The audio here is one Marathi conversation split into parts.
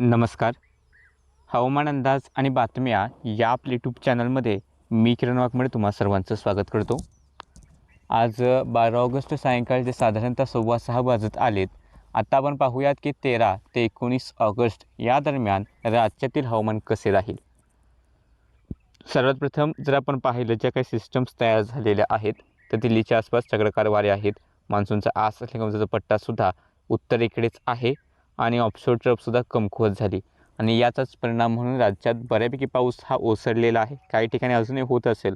नमस्कार. हवामान अंदाज आणि बातम्या या आपल्या यूट्यूब चॅनलमध्ये मी किरण वाघमळे तुम्हा सर्वांचं स्वागत करतो. आज बारा ऑगस्ट सायंकाळचे साधारणतः सव्वा सहा वाजत आलेत. आता आपण पाहूयात की तेरा ते एकोणीस ऑगस्ट या दरम्यान राज्यातील हवामान कसे राहील? सर्वात प्रथम जर आपण पाहिलं ज्या काही सिस्टम्स तयार झालेल्या आहेत तर दिल्लीच्या आसपास चक्रकार वारे आहेत. मान्सूनचा आस असल्याचा पट्टासुद्धा उत्तरेकडेच आहे. आणि ऑफशोर ट्रपसुद्धा कमकुवत झाली. आणि याचाच परिणाम म्हणून राज्यात बऱ्यापैकी पाऊस हा ओसरलेला आहे. काही ठिकाणी अजूनही होत असेल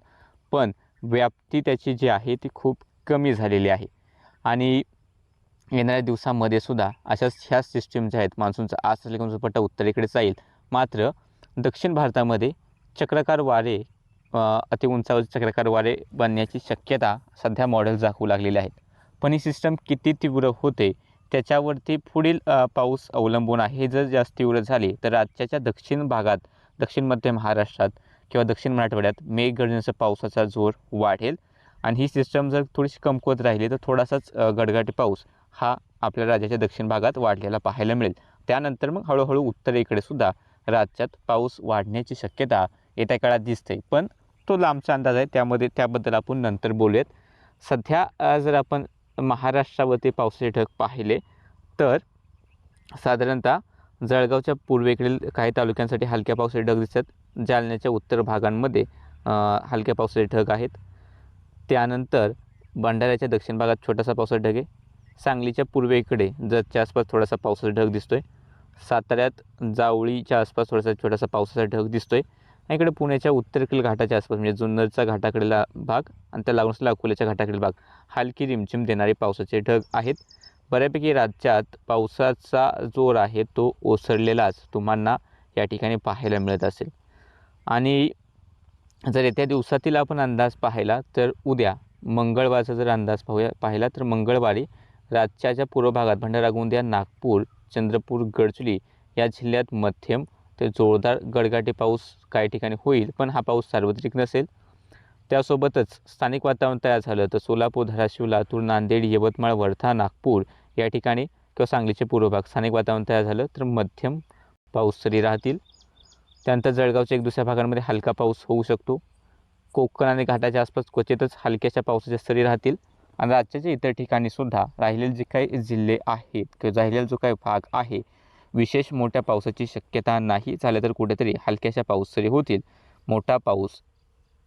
पण व्याप्ती त्याची जी आहे ती खूप कमी झालेली आहे. आणि येणाऱ्या दिवसामध्ये सुद्धा अशाच ह्या सिस्टीम ज्या आहेत मान्सूनचा आज असल्याचा पट्टा उत्तरेकडे जाईल. मात्र दक्षिण भारतामध्ये चक्रकार वारे अति उंचावर चक्रकार वारे बनण्याची शक्यता सध्या मॉडेल दाखवू लागलेले आहेत पण ही सिस्टम किती तीव्र होते त्याच्यावरती पुढील पाऊस अवलंबून आहे. हे जर जास्त तीव्र झाली तर राज्याच्या दक्षिण भागात दक्षिण मध्य महाराष्ट्रात किंवा दक्षिण मराठवाड्यात मेघगर्जनेचा पावसाचा जोर वाढेल. आणि ही सिस्टम जर थोडीशी कमकुवत राहिली तर थोडासाच गडगडाटी पाऊस हा आपल्या राज्याच्या दक्षिण भागात वाढलेला पाहायला मिळेल. त्यानंतर मग हळूहळू उत्तरेकडे सुद्धा राज्यात पाऊस वाढण्याची शक्यता येत्या काळात दिसते. पण तो लांबचा अंदाज आहे. त्यामध्ये त्याबद्दल आपण नंतर बोलूयात. सध्या जर आपण महाराष्ट्रावरती पावसाचे ढग पाहिले तर साधारणतः जळगावच्या पूर्वेकडील काही तालुक्यांसाठी हलक्या पावसाचे ढग दिसतात. जालन्याच्या उत्तर भागांमध्ये हलक्या पावसाचे ढग आहेत. त्यानंतर भंडाऱ्याच्या दक्षिण भागात छोटासा पावसाचा ढग आहे. सांगलीच्या पूर्वेकडे जतच्या आसपास थोडासा पावसाचा ढग दिसतो आहे साताऱ्यात जावळीच्या आसपास थोडासा छोटासा पावसाचा ढग दिसतो आणि इकडे पुण्याच्या उत्तरेकडील घाटाच्या आसपास म्हणजे जुन्नरचा घाटाकडील भाग आणि त्या लागूनच अकोल्याच्या घाटाकडील भाग हलकी रिमझिम देणारे पावसाचे ढग आहेत. बऱ्यापैकी राज्यात पावसाचा जोर आहे तो ओसरलेलाच तुम्हाला या ठिकाणी पाहायला मिळत असेल. आणि जर येत्या दिवसातील आपण अंदाज पाहिला तर उद्या मंगळवारचा जर अंदाज पाहूया पाहिला तर मंगळवारी राज्याच्या पूर्व भागात भंडारा गोंदिया नागपूर चंद्रपूर गडचुली या जिल्ह्यात मध्यम ते जोरदार गडगाटे पाऊस काही ठिकाणी होईल पण हा पाऊस सार्वत्रिक नसेल. त्यासोबतच स्थानिक वातावरण तयार झालं तर सोलापूर धाराशिव लातूर नांदेड यवतमाळ वर्धा नागपूर या ठिकाणी किंवा सांगलीचे पूर्व भाग स्थानिक वातावरण तयार झालं तर मध्यम पाऊस सरी राहतील. त्यानंतर जळगावच्या एक दुसऱ्या भागांमध्ये हलका पाऊस होऊ शकतो. कोकण आणि घाटाच्या आसपास क्वचितच हलक्याशा पावसाच्या सरी राहतील. आणि राज्याच्या इतर ठिकाणीसुद्धा राहिलेले जे काही जिल्हे आहेत किंवा राहिलेला जो काही भाग आहे विशेष मोठ्या पावसाची शक्यता नाही. झालं तर कुठेतरी हलक्याशा पाऊस तरी होतील. मोठा पाऊस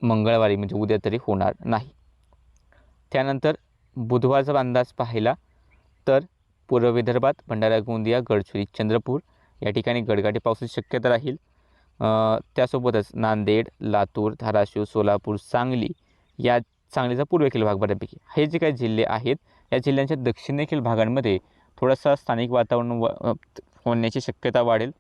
मंगळवारी म्हणजे उद्या तरी होणार नाही. त्यानंतर बुधवारचा अंदाज पाहिला तर पूर्व विदर्भात भंडारा गोंदिया गडचिरोली चंद्रपूर या ठिकाणी गडगाटी पावसाची शक्यता राहील. त्यासोबतच नांदेड लातूर धाराशिव सोलापूर सांगली या सांगलीचा पूर्वेकडील भाग बऱ्यापैकी. हे जे काही जिल्हे आहेत या जिल्ह्यांच्या दक्षिणेकडील भागांमध्ये थोडासा स्थानिक वातावरण व होण्याची शक्यता वाढेल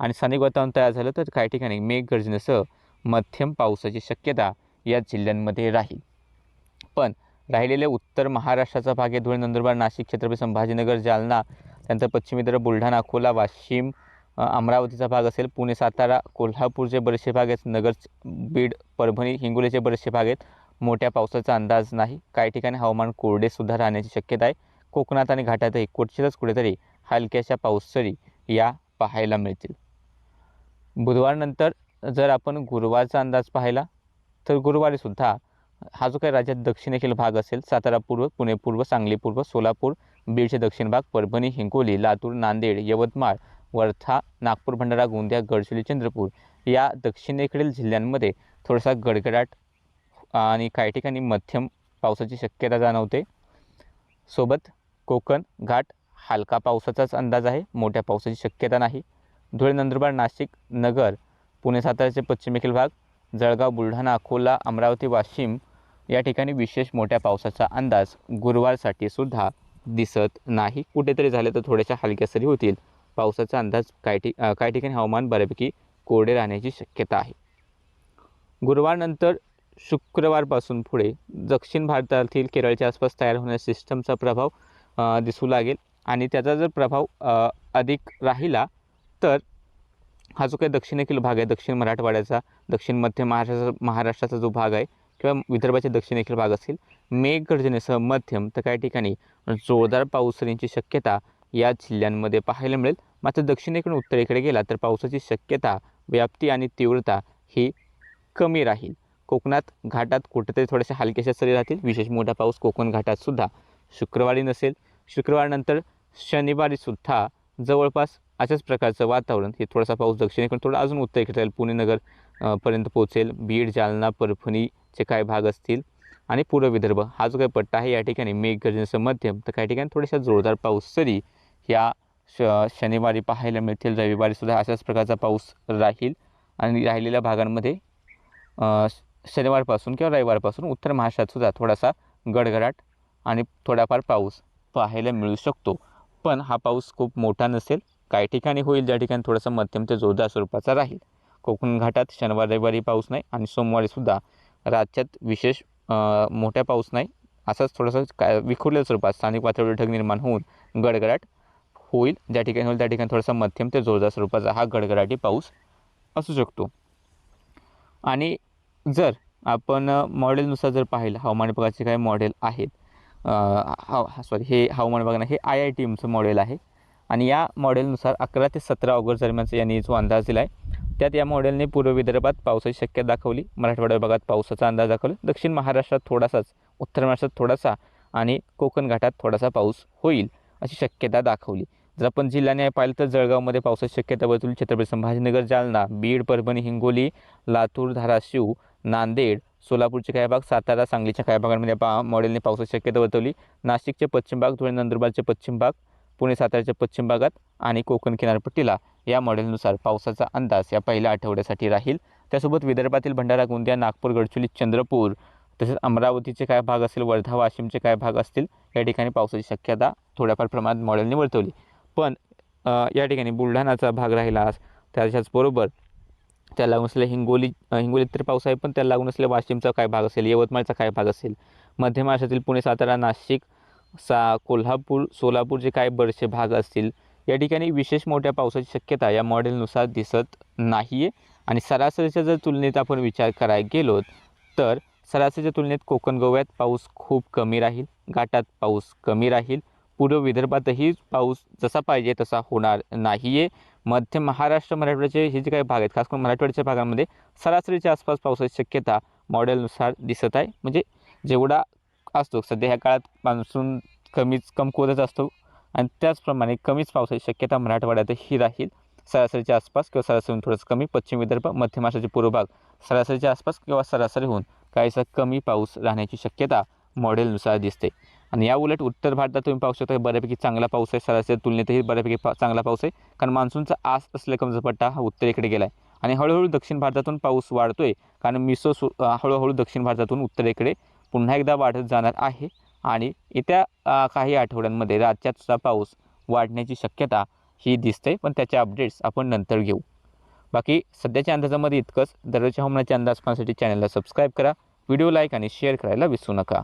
आणि स्थानिक वातावरण तयार झालं तर काही ठिकाणी मेघगर्जनेसह मध्यम पावसाची शक्यता या जिल्ह्यांमध्ये राहील. पण राहिलेले उत्तर महाराष्ट्राचा भाग आहे. धुळे नंदुरबार नाशिक छत्रपती संभाजीनगर जालना त्यानंतर पश्चिम बुलढाणा अकोला वाशिम अमरावतीचा भाग असेल. पुणे सातारा कोल्हापूरचे बरेचसे भाग आहेत नगर बीड परभणी हिंगोलीचे बरेचसे भाग आहेत मोठ्या पावसाचा अंदाज नाही. काही ठिकाणी हवामान कोरडेसुद्धा राहण्याची शक्यता आहे. कोकणात आणि घाटातही कुठच्याच कुठेतरी हलक्याशा पावसरी या पाहायला मिळतील. बुधवारनंतर जर आपण गुरुवारचा अंदाज पाहिला तर गुरुवारीसुद्धा हा जो काही राज्यात दक्षिणेकडील भाग असेल सातारा पूर्व पुणे पूर्व सांगली पूर्व सोलापूर बीडचे दक्षिण भाग परभणी हिंगोली लातूर नांदेड यवतमाळ वर्धा नागपूर भंडारा गोंदिया गडचिरोली चंद्रपूर या दक्षिणेकडील जिल्ह्यांमध्ये थोडासा गडगडाट आणि काही ठिकाणी मध्यम पावसाची शक्यता जाणवते. सोबत कोकण घाट हलका पावसाचाच अंदाज आहे मोठ्या पावसाची शक्यता नाही. धुळे नंदुरबार नाशिक नगर पुणे साताऱ्याचे पश्चिमेकडील भाग जळगाव बुलढाणा अकोला अमरावती वाशिम या ठिकाणी विशेष मोठ्या पावसाचा अंदाज गुरुवारसाठी सुद्धा दिसत नाही. कुठेतरी झाले तर थोड्याशा हलक्या सरी होतील. पावसाचा अंदाज काही ठिक काही ठिकाणी हवामान बऱ्यापैकी कोरडे राहण्याची शक्यता आहे. गुरुवारनंतर शुक्रवारपासून पुढे दक्षिण भारतातील केरळच्या आसपास तयार होणाऱ्या सिस्टमचा प्रभाव दिसू लागेल. आणि त्याचा जर प्रभाव अधिक राहिला तर हा जो काही दक्षिणेकडील भाग आहे दक्षिण मराठवाड्याचा दक्षिण मध्य महाराष्ट्राचा महाराष्ट्राचा जो भाग आहे किंवा विदर्भाच्या दक्षिणेकडील भाग असेल मेघगर्जनेसह मध्यम तर काही ठिकाणी जोरदार पाऊस येण्याची शक्यता या जिल्ह्यांमध्ये पाहायला मिळेल. मात्र दक्षिणेकडून उत्तरेकडे गेला तर पावसाची शक्यता व्याप्ती आणि तीव्रता ही कमी राहील. कोकणात घाटात कुठेतरी थोड्याशा हलक्याशा सरी राहतील. विशेष मोठा पाऊस कोकण घाटातसुद्धा शुक्रवारी नसेल. शुक्रवारनंतर शनिवारीसुद्धा जवळपास अशाच प्रकारचं वातावरण. हे थोडासा पाऊस दक्षिणेकडून थोडा अजून उत्तरेकडे जाईल. पुणे नगर पर्यंत पोहोचेल. बीड जालना चे काही भाग असतील. आणि पूर्व विदर्भ हा जो काही पट्टा आहे या ठिकाणी मेघगर्जनेसह मध्यम तर काही ठिकाणी थोड्याशा जोरदार पाऊस सरी या श शनिवारी पाहायला मिळतील रविवारीसुद्धा अशाच प्रकारचा पाऊस राहील. आणि राहिलेल्या भागांमध्ये शनिवारपासून किंवा रविवारपासून उत्तर महाराष्ट्रातसुद्धा थोडासा गडगडाट आणि थोडाफार पाऊस पाहायला मिळू शकतो. पण हा पाऊस खूप मोठा नसेल काही ठिकाणी होईल ज्या ठिकाणी थोडासा मध्यम ते जोरदार स्वरूपाचा राहील. कोकण घाटात शनिवार रविवारी पाऊस नाही आणि सोमवारीसुद्धा राज्यात विशेष मोठ्या पाऊस नाही. असाच थोडासा काय विखुरलेलं स्वरूपात स्थानिक पातळीवर ढग निर्माण होऊन गडगडाट होईल. ज्या ठिकाणी होईल त्या ठिकाणी थोडासा मध्यम ते जोरदार स्वरूपाचा हा गडगडाटी पाऊस असू शकतो. आणि जर आपण मॉडेलनुसार जर पाहिलं हवामान विभागाचे काही मॉडेल आहेत हा सॉरी हे हवामान विभागानं हे आय आय टी एमचं मॉडेल आहे. आणि या मॉडेलनुसार अकरा ते सतरा ऑगस्ट दरम्यानचा यांनी जो अंदाज दिला आहे त्यात या मॉडेलने पूर्व विदर्भात पावसाची शक्यता दाखवली. मराठवाडा विभागात पावसाचा अंदाज दाखवला. दक्षिण महाराष्ट्रात थोडासाच उत्तर महाराष्ट्रात थोडासा आणि कोकण घाटात थोडासा पाऊस होईल अशी शक्यता दाखवली. जर आपण जिल्ह्याने पाहिलं तर जळगावमध्ये पावसाची शक्यता वर्तवली. छत्रपती संभाजीनगर जालना बीड परभणी हिंगोली लातूर धाराशिव नांदेड सोलापूरचे काही भाग सातारा सांगलीच्या काही भागांमध्ये पा मॉडेलने पावसाची शक्यता वर्तवली. नाशिकचे पश्चिम भाग धुळे नंदुरबारचे पश्चिम भाग पुणे साताऱ्याच्या पश्चिम भागात आणि कोकण किनारपट्टीला या मॉडेलनुसार पावसाचा अंदाज या पहिल्या आठवड्यासाठी राहील. त्यासोबत विदर्भातील भंडारा गोंदिया नागपूर गडचिरोली चंद्रपूर तसेच अमरावतीचे काय भाग असेल वर्धा वाशिमचे काय भाग असतील या ठिकाणी पावसाची शक्यता थोड्याफार प्रमाणात मॉडेलने वर्तवली. पण या ठिकाणी बुलढाणाचा भाग राहिला त्याच्याचबरोबर त्या लागून असलेल्या हिंगोली हिंगोलीत तर पाऊस आहे पण त्या लागून असलेल्या वाशिमचा काय भाग असेल यवतमाळचा काय भाग असेल मध्य महाराष्ट्रातील पुणे सातारा नाशिक सा कोल्हापूर सोलापूरचे काय बरेचसे भाग असतील या ठिकाणी विशेष मोठ्या पावसाची शक्यता या मॉडेलनुसार दिसत नाही आहे आणि सरासरीच्या जर तुलनेत आपण विचार करायला गेलो तर सरासरीच्या तुलनेत कोकण गोव्यात पाऊस खूप कमी राहील घाटात पाऊस कमी राहील. पूर्व विदर्भातही पाऊस जसा पाहिजे तसा होणार नाही आहे मध्य महाराष्ट्र मराठवाड्याचे हे जे काही भाग आहेत खास करून मराठवाड्याच्या भागामध्ये सरासरीच्या आसपास पावसाची शक्यता मॉडेलनुसार दिसत आहे. म्हणजे जेवढा असतो सध्या ह्या काळात मान्सून कमीच कमकुवतच असतो. आणि त्याचप्रमाणे कमीच पावसाची शक्यता मराठवाड्यातही राहील. सरासरीच्या आसपास किंवा सरासरीहून थोडंसं कमी पश्चिम विदर्भ मध्य महाराष्ट्राचे पूर्व भाग सरासरीच्या आसपास किंवा सरासरीहून काहीसा कमी पाऊस राहण्याची शक्यता मॉडेलनुसार दिसते. आणि या उलट उत्तर भारतात तुम्ही पाहू शकता बऱ्यापैकी चांगला पाऊस आहे. सरासरी तुलनेतही बऱ्यापैकी पा चांगला पाऊस आहे. कारण मान्सूनचा आस असलेला कमजपट्टा हा उत्तरेकडे गेला आहे आणि हळूहळू दक्षिण भारतातून पाऊस वाढतो आहे कारण मिसो सु हळूहळू दक्षिण भारतातून उत्तरेकडे पुन्हा एकदा वाढत जाणार आहे. आणि येत्या काही आठवड्यांमध्ये राज्यात सुद्धा पाऊस वाढण्याची शक्यता ही दिसते पण त्याच्या अपडेट्स आपण नंतर घेऊ. बाकी सध्याच्या अंदाजामध्ये इतकंच. दररोजच्या हवामानाचे अंदाज पाहण्यासाठी चॅनलला सबस्क्राईब करा. व्हिडिओ लाईक आणि शेअर करायला विसरू नका.